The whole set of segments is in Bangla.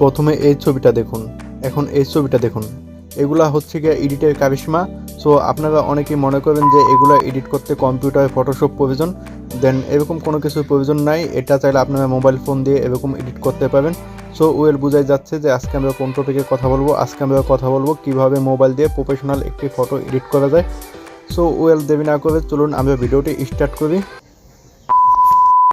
প্রথমে এই ছবিটা দেখুন। এখন এই ছবিটা দেখুন। এগুলা হচ্ছে গিয়ে এডিটের কারিশমা সো আপনারা অনেকেই মনে করবেন যে এগুলো এডিট করতে কম্পিউটারে ফটোশপ প্রয়োজন। দেন এরকম কোনো কিছুর প্রয়োজন নাই। এটা চাইলে আপনারা মোবাইল ফোন দিয়ে এরকম এডিট করতে পারবেন। সো ওয়েল বোঝাই যাচ্ছে যে আজকে আমরা কোন টপিকে কথা বলব, আজকে আমরা কথা বলব কীভাবে মোবাইল দিয়ে প্রফেশনাল একটি ফটো এডিট করা যায়। সো ওয়েল দেরি না করে চলুন আমরা ভিডিওটি স্টার্ট করি।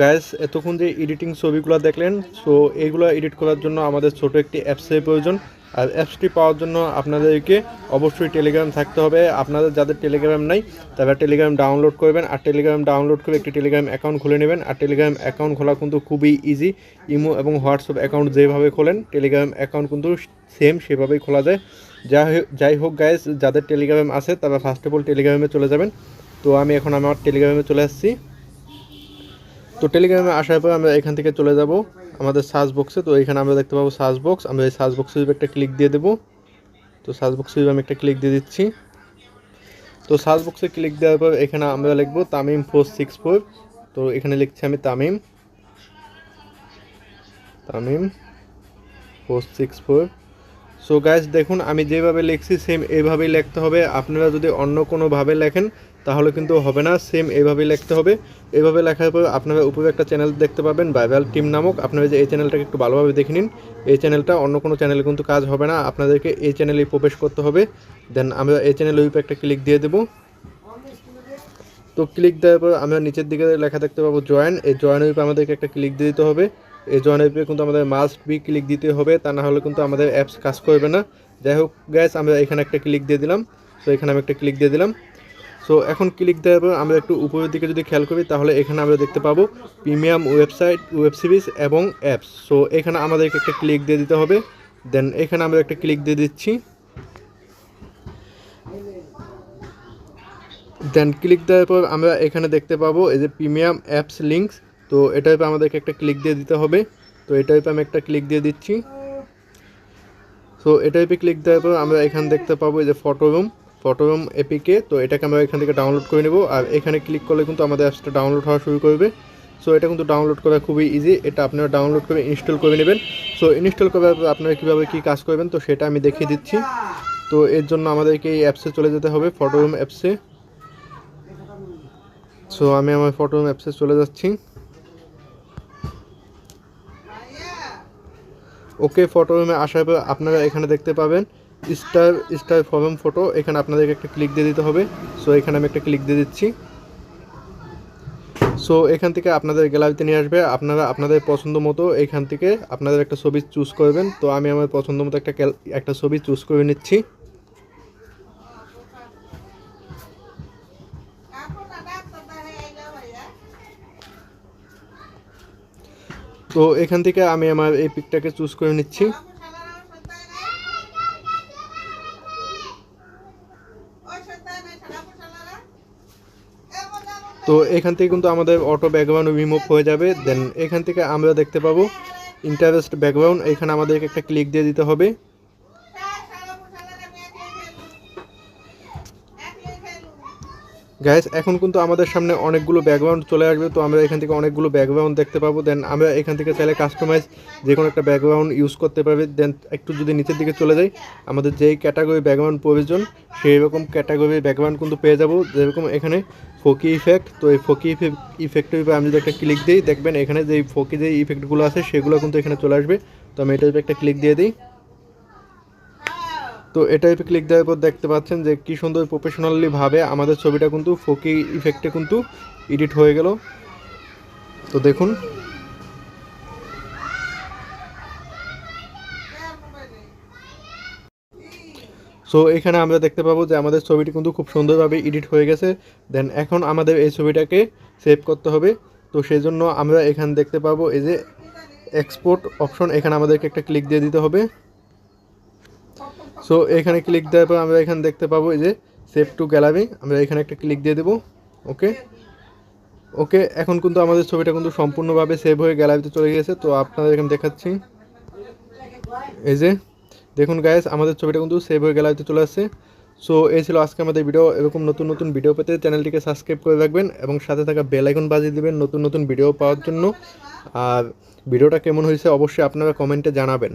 গ্যাস এতক্ষণ যে এডিটিং ছবিগুলো দেখলেন সো এইগুলো এডিট করার জন্য আমাদের ছোট একটি অ্যাপসের প্রয়োজন। আর অ্যাপসটি পাওয়ার জন্য আপনাদেরকে অবশ্যই টেলিগ্রাম থাকতে হবে। আপনাদের যাদের টেলিগ্রাম নাই, তারা টেলিগ্রাম ডাউনলোড করবেন। আর টেলিগ্রাম ডাউনলোড করে একটি টেলিগ্রাম অ্যাকাউন্ট খুলে নেবেন। আর টেলিগ্রাম অ্যাকাউন্ট খোলা কিন্তু খুবই ইজি ইমো এবং হোয়াটসঅ্যাপ অ্যাকাউন্ট যেভাবে খোলেন টেলিগ্রাম অ্যাকাউন্ট কিন্তু সেম সেভাবেই খোলা যায়। যাই হোক গাইজ যাদের টেলিগ্রাম আছে, তারা ফার্স্ট অফ অল টেলিগ্রামে চলে যাবেন। তো আমি এখন আমার টেলিগ্রামে চলে আসছি। তো টেলিগ্রামে আসার পর আমরা এখান থেকে চলে যাব আমাদের সার্চ বক্সে তো এখানে আমরা দেখতে পাবো সার্চ বক্স আমরা এই সার্চ বক্সে একটা ক্লিক দিয়ে দেবো। তো সার্চ বক্সে আমি একটা ক্লিক দিয়ে দিচ্ছি। তো সার্চ বক্সে ক্লিক দেওয়ার পর এখানে আমরা লিখব তামিম ফোর সিক্স ফোর তো এখানে লিখছি আমি Tamim Tamim four six four so guys দেখুন, আমি যেভাবে লিখছি সেম এইভাবেই লিখতে হবে। আপনারা যদি অন্য কোনোভাবে লেখেন তাহলে কিন্তু হবে না সেম এইভাবেই লিখতে হবে। এইভাবে লেখার পর আপনারা উপরে একটা চ্যানেল দেখতে পাবেন বাইবেল টিম নামক। আপনারা যে এই চ্যানেলটাকে একটু ভালোভাবে দেখে নিন, এই চ্যানেলটা অন্য কোনো চ্যানেলে কিন্তু কাজ হবে না, আপনাদেরকে এই চ্যানেলেই প্রবেশ করতে হবে। দেন আমরা এই চ্যানেলের উপরে একটা ক্লিক দিয়ে দেবো। তো ক্লিক দেওয়ার পর আমরা নিচের দিকে লেখা দেখতে পাবো জয়েন এই জয়েনের উপরে আমাদেরকে একটা ক্লিক দিয়ে দিতে হবে। এই জয়েনের উপরে কিন্তু আমাদের মাস্ট বি ক্লিক দিতে হবে, তা না হলে কিন্তু আমাদের অ্যাপস কাজ করবে না। যাই হোক গ্যাস আমরা এখানে একটা ক্লিক দিয়ে দিলাম। তো এখানে আমি একটা ক্লিক দিয়ে দিলাম। সো এখন ক্লিক দেওয়ার পর আমরা একটু উপরের দিকে যদি খেয়াল করি, তাহলে এখানে আমরা দেখতে পাবো প্রিমিয়াম ওয়েবসাইট ওয়েব সিরিজ এবং অ্যাপস সো এখানে আমাদেরকে একটা ক্লিক দিয়ে দিতে হবে। দেন এখানে আমরা একটা ক্লিক দিয়ে দিচ্ছি। দেন ক্লিক দেওয়ার পর আমরা এখানে দেখতে পাবো এই যে প্রিমিয়াম অ্যাপস লিঙ্কস তো এটার উপর আমাদেরকে একটা ক্লিক দিয়ে দিতে হবে। তো এটার উপর আমি একটা ক্লিক দিয়ে দিচ্ছি। তো এটার উপরে ক্লিক দেওয়ার পর আমরা এখানে দেখতে পাবো এই যে photo room photo room APK তো এটাকে আমরা এখান থেকে ডাউনলোড করে নেব। আর এখানে ক্লিক করলে কিন্তু আমাদের অ্যাপসটা ডাউনলোড হওয়া শুরু করবে। সো এটা কিন্তু ডাউনলোড করা খুবই ইজি এটা আপনারা ডাউনলোড করে ইনস্টল করে নেবেন। সো ইনস্টল করার আপনারা কীভাবে কী কাজ করবেন, তো সেটা আমি দেখিয়ে দিচ্ছি। তো এর জন্য আমাদেরকে এই অ্যাপসে চলে যেতে হবে ফটো রুম অ্যাপসে। সো আমি আমার ফটো রুম অ্যাপসে চলে যাচ্ছি। ওকে ফটো রুমে আসার পর আপনারা এখানে দেখতে পাবেন স্টার স্টার ফরম ফটো, এখানে আপনাদেরকে একটা ক্লিক দিয়ে দিতে হবে। সো এখানে আমি একটা ক্লিক দিয়ে দিচ্ছি। সো এখান থেকে আপনাদের গ্যালারিতে নিয়ে আসবে। আপনারা, আপনাদের পছন্দ মতো এখান থেকে আপনাদের একটা ছবি চুজ করবেন। তো, আমি আমার পছন্দ মতো একটা একটা ছবি চুজ করে নিচ্ছি। তো, এখান থেকে আমি আমার এই পিকটাকে চুজ করে নিচ্ছি। তো এখান থেকে কিন্তু আমাদের অটো ব্যাকগ্রাউন্ড রিমুভ হয়ে যাবে। দেন এখান থেকে আমরা দেখতে পাবো ইন্টারেস্ট ব্যাকগ্রাউন্ড এখানে আমাদেরকে একটা ক্লিক দিয়ে দিতে হবে। গ্যাস এখন কিন্তু আমাদের সামনে অনেকগুলো ব্যাকগ্রাউন্ড চলে আসবে, তো আমরা এখান থেকে অনেকগুলো ব্যাকগ্রাউন্ড দেখতে পাবো। দেন আমরা এখান থেকে চাইলে কাস্টমাইজ যে কোনো একটা ব্যাকগ্রাউন্ড ইউজ করতে পারবে। দেন একটু যদি নিচের দিকে চলে যাই, আমাদের যেই ক্যাটাগরি ব্যাকগ্রাউন্ড প্রয়োজন সেই রকম ক্যাটাগরি ব্যাকগ্রাউন্ড কিন্তু পেয়ে যাব। যেরকম এখানে ফকি ইফেক্ট তো এই ফকি ইফেক্টের উপরে আমি যদি একটা ক্লিক দিই, দেখবেন এখানে যেই ফকি যে ইফেক্টগুলো আছে, সেগুলো কিন্তু এখানে চলে আসবে। তো আমি এটার উপরে একটা ক্লিক দিয়ে দিই। তো এটা উপরে ক্লিক দেওয়ার পর দেখতে পাচ্ছেন যে কি সুন্দর প্রফেশনালি ভাবে আমাদের ছবিটা কিন্তু ফোকি ইফেক্টে কিন্তু এডিট হয়ে গেল। তো দেখুন। সো এখানে আমরা দেখতে পাবো যে আমাদের ছবিটি কিন্তু খুব সুন্দরভাবে এডিট হয়ে গেছে। দেন এখন আমাদের এই ছবিটাকে সেভ করতে হবে। তো সেই জন্য আমরা এখানে দেখতে পাবো এই যে এক্সপোর্ট অপশন এখানে আমাদেরকে একটা ক্লিক দিয়ে দিতে হবে। সো এখানে ক্লিক দেওয়ার পর আমরা এখানে দেখতে পাবো এই যে সেভ টু গ্যালারি আমরা এখানে একটা ক্লিক দিয়ে দেবো ওকে ওকে এখন কিন্তু আমাদের ছবিটা কিন্তু সম্পূর্ণভাবে সেভ হয়ে গ্যালারিতে চলে গিয়েছে। তো আপনাদের এখানে দেখাচ্ছি। এই যে, দেখুন গাইস আমাদের ছবিটা কিন্তু সেভ হয়ে গ্যালারিতে চলে আসছে। সো এই ছিল আজকে আমাদের ভিডিও এরকম নতুন নতুন ভিডিও পেতে চ্যানেলটিকে সাবস্ক্রাইব করে রাখবেন এবং সাথে থাকা বেল আইকন বাজিয়ে দেবেন নতুন নতুন ভিডিও পাওয়ার জন্য। আর ভিডিওটা কেমন হয়েছে অবশ্যই আপনারা কমেন্টে জানাবেন।